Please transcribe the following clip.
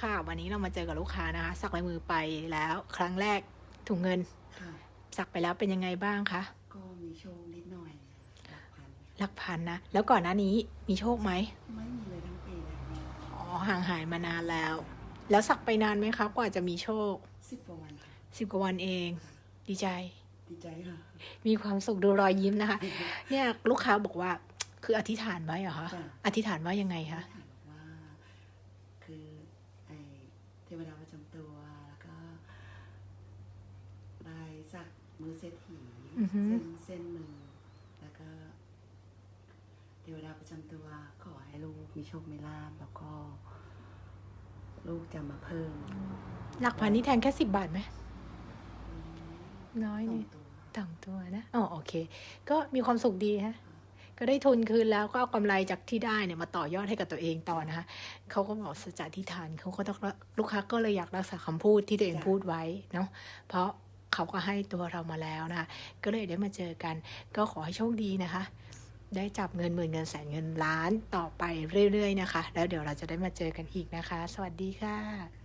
ค่ะวันนี้เรามาเจอกับลูกค้านะคะ สักลายมือไปแล้วครั้งแรกถุงเงิน ค่ะสักไปแล้วเป็นยังไงบ้างคะก็มีโชคนิดหน่อยหลักพันหลักพันนะ แล้วก่อนหน้านี้มีโชคไหมไม่มีเลยทั้งปีเลยอ๋อห่างหายมานานแล้ว แล้วสักไปนานไหมคะกว่าจะมีโชคสิบกว่าวันค่ะสิบกว่าวันเอง ดีใจ ดีใจค่ะมีความสุขดูรอยยิ้มนะคะ เนี่ยลูกค้าบอกว่าคืออธิษฐานไว้เหรอคะจ้ะอธิษฐานว่ายังไงคะถามบอกว่าคือไอเท วดาประจำตัว แล้วก็ลายสักมือเศรษฐีอือฮึ เส้นเส้นมือแล้วก็ เทวดาประจำตัวขอให้ลูกมีโชคมีลาภแล้วก็ ลูกจะมาเพิ่มหลักพันนี่แทนแค่สิบบาทไหม น้อยสอนี่งตัว ต่างตัวนะ อ๋อ โอเค ก็มีความสุขดีฮะ ก็ได้ทุนคืนแล้วก็เอากำไรจากที่ได้เนี่ยมาต่อยอดให้กับตัวเองต่อนะคะเขาก็บอกสัจจะที่ทานเขาก็ต้องลูกค้าก็เลยอยากรักษาคำพูดที่ตัวเองพูดไว้เนาะเพราะเขาก็ให้ตัวเรามาแล้วนะคะก็เลยได้มาเจอกัน ก็ขอให้โชคดีนะคะ ได้จับเงินหมื่นเงินแสนเงินล้านต่อไปเรื่อยๆนะคะ แล้วเดี๋ยวเราจะได้มาเจอกันอีกนะคะ สวัสดีค่ะ